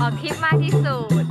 ออกคลิปมากที่สุด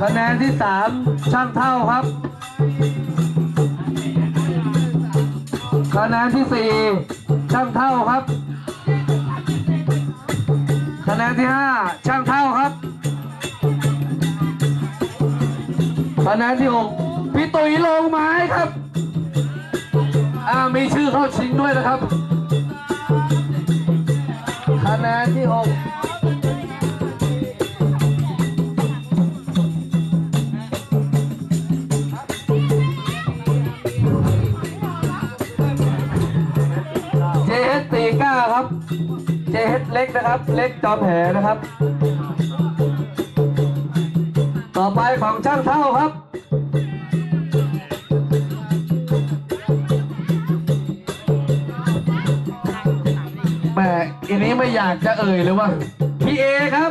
คะแนนที่สามช่างเท่าครับ คะแนนที่สี่ช่างเท่าครับ คะแนนที่ห้าช่างเท่าครับ คะแนนที่หกพี่ตุ๋ยลงไม้ครับ อ่ามีชื่อเข้าชิงด้วยนะครับ แนนที่หกเจเฮดตีก้าครับ เจเฮดเล็กนะครับ เล็กจอมแหนะครับ ต่อไปของช่างเท่าครับ ไม่อยากจะเอ่ยเลยว่าพี่เอครับ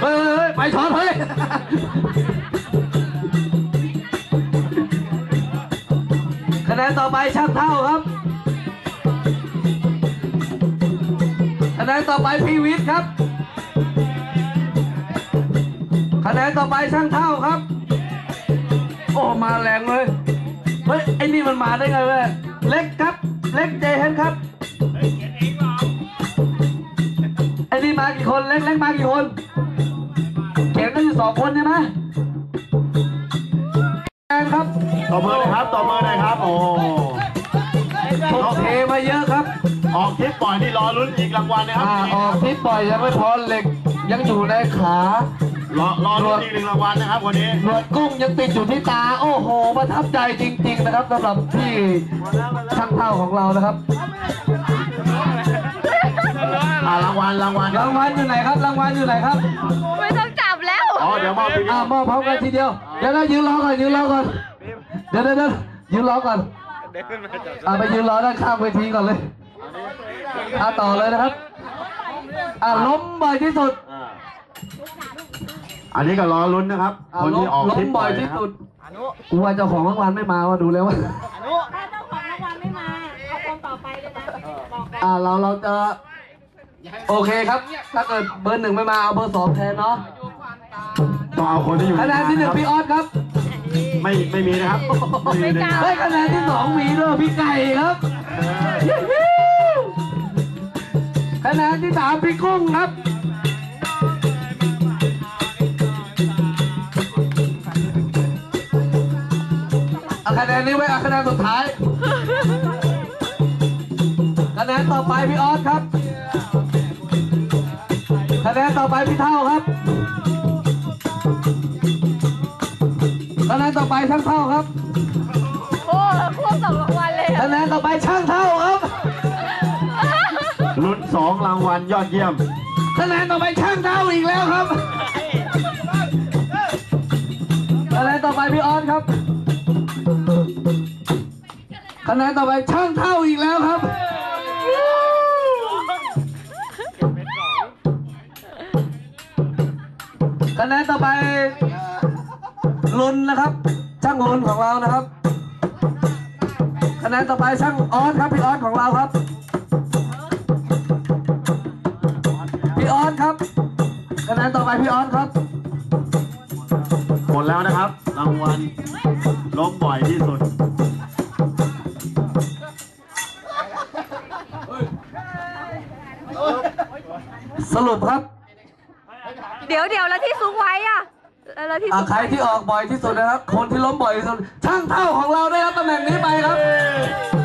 เฮ้ยไปช้อนเฮ้ยคะแนนต่อไปช่างเท่าครับคะแนนต่อไปพีวิทย์ครับคะแนนต่อไปช่างเท่าครับ โอ้มาแรงเลยเฮ้ยไอ้นี่มันมาได้ไงเว้ยเล็กครับ เล็กเจเฮนครับ มากี่คนเล็กเล็กมากี่คนเขียนกันอยู่สองคนใช่ไหมคะแนนครับต่อมือหน่อยครับต่อมือหน่อยครับ โอ้ผมเทมาเยอะครับ ออกทริปปล่อยนี่รอลุ้นอีกรางวัลนะครับอ่าออกทิศปล่อยยังไม่พอเหล็กยังอยู่ในขารอรอลุ้นอีกหนึ่งรางวัลนะครับวันนี้หนวดกุ้งยังติดอยู่ที่ตา โอ้โหประทับใจจริง ๆ นะครับสำหรับพี่ช่างเท่าของเรานะครับอ่า รางวัลรางวัลรางวัลอยู่ไหนครับ รางวัลอยู่ไหนครับไม่ต้องจับแล้วอ๋อเดี๋ยวมอบไปอ่ามอบพร้อมกันทีเดียว เดี๋ยวนะยืนรอก่อนยืนรอก่อนเดี๋ยวเดี๋ยวเดี๋ยวยืนรอก่อนอ่าไปยืนรอด้านข้างเวทีก่อนเลยอ่าต่อเลยนะครับอ่าล้มบ่อยที่สุดอ่าอันนี้ก็รอลุ้นนะครับอ่าคนล้ที่มออกล้ทริมปบ่อยนะที่ครับสุดกูว่าเจ้าของรางวัลไม่มาว่าดูแล้วว่าถ้าเจ้าของรางวัลไม่มาเอาคนต่อไปเลยนะบอกกันอ่าเราเราจะ โอเคครับ ถ้าเกิดเบอร์หนึ่งไม่มาเอาเบอร์สองแทนเนาะต้องเอาคนที่อยู่คะแนนที่หนึ่งพี่ออสครับ ไม่ไม่มีนะครับไม่มีนะครับเฮ้ยคะแนนที่สองมีด้วยพี่ไก่ครับคะแนนที่สามพี่กุ้งครับเอาคะแนนนี้ไว้เอาคะแนนสุดท้ายคะแนนต่อไปพี่ออสครับ คะแนนต่อไปพี่เท่าครับคะแนนต่อไปช่างเท่าครับโอ้ควบสองรางวัลเลยอะคะแนนต่อไปช่างเท่าครับลุ้นสองรางวัลยอดเยี่ยมคะแนนต่อไปช่างเท่าอีกแล้วครับคะแนนต่อไปพี่ออนครับคะแนนต่อไปช่างเท่าอีกแล้วครับ คะแนนต่อไปลุนนะครับ ช่างลุนของเรานะครับ คะแนนต่อไปช่างออสครับพี่ออสของเราครับ พี่ออสครับ คะแนนต่อไปพี่ออสครับ หมดแล้วนะครับ รางวัลล้มบ่อยที่สุดสรุปครับ เดี๋ยวเดี๋ยวแล้วที่ซุกไว้อะแล้วที่อ่าซุกใครที่ออกบ่อยที่สุดนะครับ คนที่ล้มบ่อยที่สุด ช่างเท่าของเราได้รับตำแหน่งนี้ไปครับ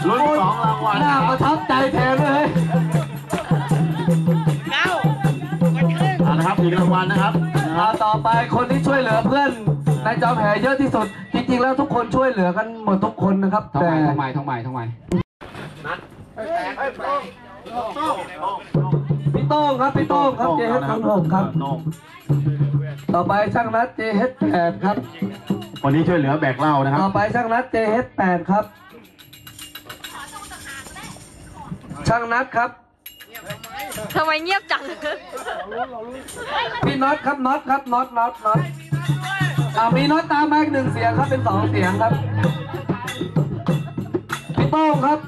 ลุ้นสองรางวัลน่าประทับใจแทนเลยอ่านะครับอีกรางวัลนะครับนะคอ่ารับต่อไปคนที่ช่วยเหลือเพื่อนในจอมแหเยอะที่สุด จริงๆแล้วทุกคนช่วยเหลือกันหมดทุกคนนะครับ ทำแต่ ไมทำไมทำไมทำไมพี่โต้ งครับพี่โต้งครับเจเฮดคนหกครับ โต้งต่อไปช่างนัดเจเฮดแปดครับ วันนี้ช่วยเหลือแบกเหล้านะครับ ต่อไปช่างนัดเจเฮดแปดครับ ช่างนัดครับ ทำไมเงียบจัง พี่น็อตครับน็อตครับน็อตน็อตน็อตอ่ามีน็อตตามมาอีกหนึ่งเสียงครับเป็นสองเสียงครับ พี่โต้งครับ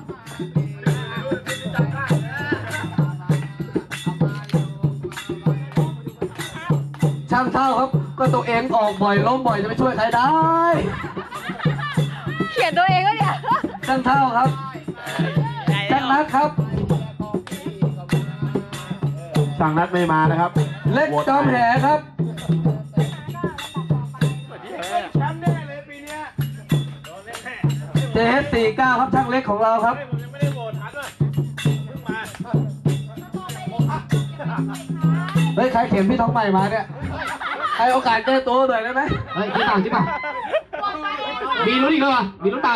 ช่างเท่าครับ ก็ตัวเองออกบ่อยล้มบ่อยจะไปช่วยใครได้ เขียนตัวเองก็เนี่ยช่างเท่าครับช่างนัดครับ สั่งนัดไม่มานะครับ เล็กจอมแหครับเจเอสสี่เก้าครับช่างเล็กของเราครับเฮ้ยใครเขียนพี่ท้องใหม่มาเนี่ย ให้โอกาสแก้ตัวหน่อยได้ไหมเฮ้ยจริงเปล่าจริงเปล่ามีลุ้นอีกแล้วอะมีลุ้นเปล่า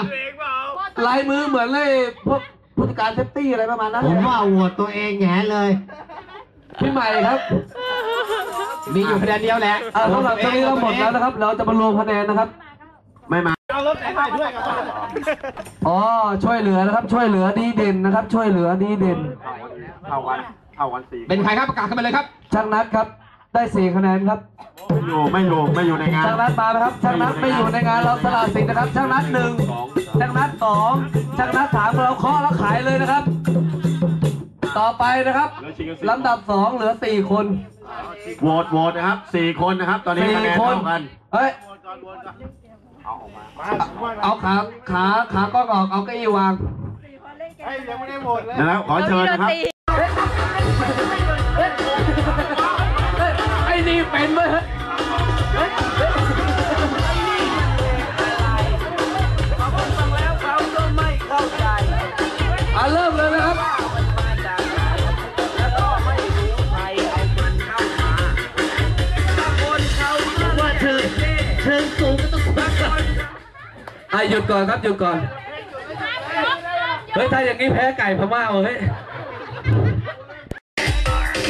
ลายมือเหมือนเลยพวกผู้จัดการเซฟตี้อะไรประมาณนั้นผมว่าโหวตตัวเองแหงเลย พี่ใหม่ครับ มีอยู่คะแนนเดียวแหละอ่าสำหรับตอนนี้เราหมดแล้วนะครับ เราจะมารวมคะแนนนะครับ ไม่มาอ๋อ ช่วยเหลือนะครับ ช่วยเหลือดีเด่นนะครับ ช่วยเหลือดีเด่น เท่ากันเท่ากันสี่เป็นใครครับประกาศขึ้นมาเลยครับ ช่างนัดครับ ได้สี่คะแนนครับไม่อยู่ไม่อยู่ไม่อยู่ในงาน ช่างนัดมาไหมครับช่างนัดไม่อยู่ในงานเราสละสิทธิ์นะครับช่างนัดหนึ่งสองช่างนัดสองช่างนัดสามเราเคาะแล้วขายเลยนะครับ ต่อไปนะครับแล้วชิงกันสี่ลำดับสองเหลือสี่คนโหวตโหวตนะครับสี่คนนะครับ ตอนนี้สี่คะแนนคนเท่ากันเฮ้ยเอาขาขาขาก็ออกเอาเก้าอี้วางนะครับขอเชิญนะครับไอ้ นี่เป็นไหมฮะอะเริ่มเลยนะครับอะหยุดก่อนครับหยุดก่อน เฮ้ยถ้าอย่างนี้แพ้ไก่พม่าเฮ้ย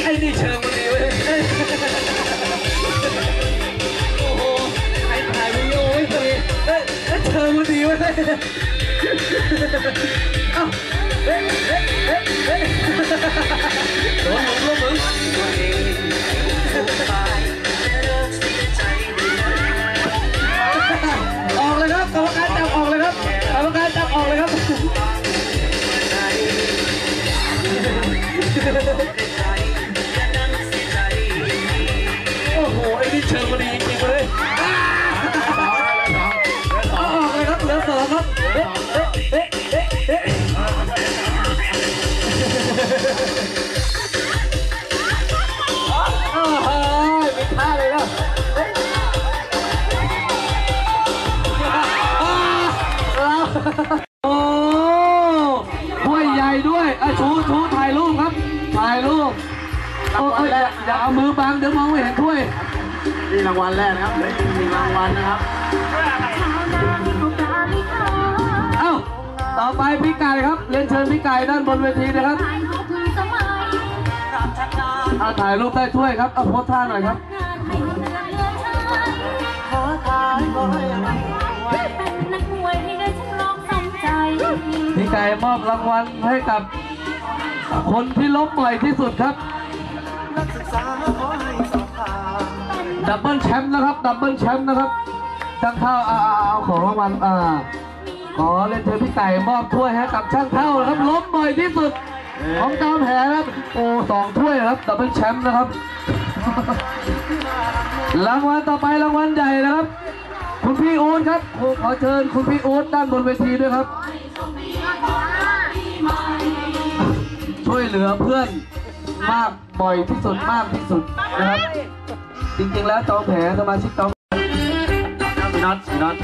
ไอ้นี่เชิงมัน oh. โอ้โหมีท่าเลยนะเอ๊ะอ่าโอ้ถ้วยใหญ่ด้วยอะชูชูถ่ายรูปครับ ถ่ายรูปโอ้ยอย่าอย่าเอามือบังเดี๋ยวมองไม่เห็นถ้วย นี่รางวัลแรกนะครับเหลืออีกหนึ่งรางวัลนะครับ เอ้า ต่อไปพี่ไก่ครับ เรียนเชิญพี่ไก่ด้านบนเวทีนะครับเอาถ่ายรูปได้ถ้วยครับเอาโพสท่าหน่อยครับพี่ไก่มอบรางวัลให้กับ คนที่ล้มบ่อยที่สุดครับดับเบิลแชมป์นะครับดับเบิลแชมป์นะครับช่างเท่าเอาเอาเอาของรางวัลอ่าขอเรียนเชิญพี่ไก่มอบถ้วยให้กับช่างเท่านะครับล้มบ่อยที่สุด ของจอมแหนะครับโอ้สองถ้วยนะครับดับเบิลแชมป์นะครับ รางวัลต่อไปรางวัลใหญ่นะครับ คุณพี่อู๊ดครับขอเชิญคุณพี่อู๊ดด้านบนเวทีด้วยครับ ช่วยเหลือเพื่อนมากบ่อยที่สุดมากที่สุดนะครับ จริงๆแล้วจอมแผลสมาชิกจอมน็อตน็อต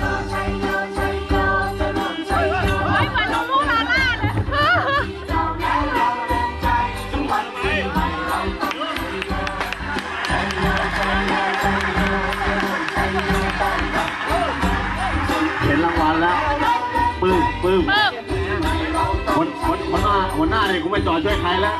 แล้วปึ้มปึ้มคนคนคนหน้าคนหน้าเนี่ยกูไม่จอดช่วยใครแล้ว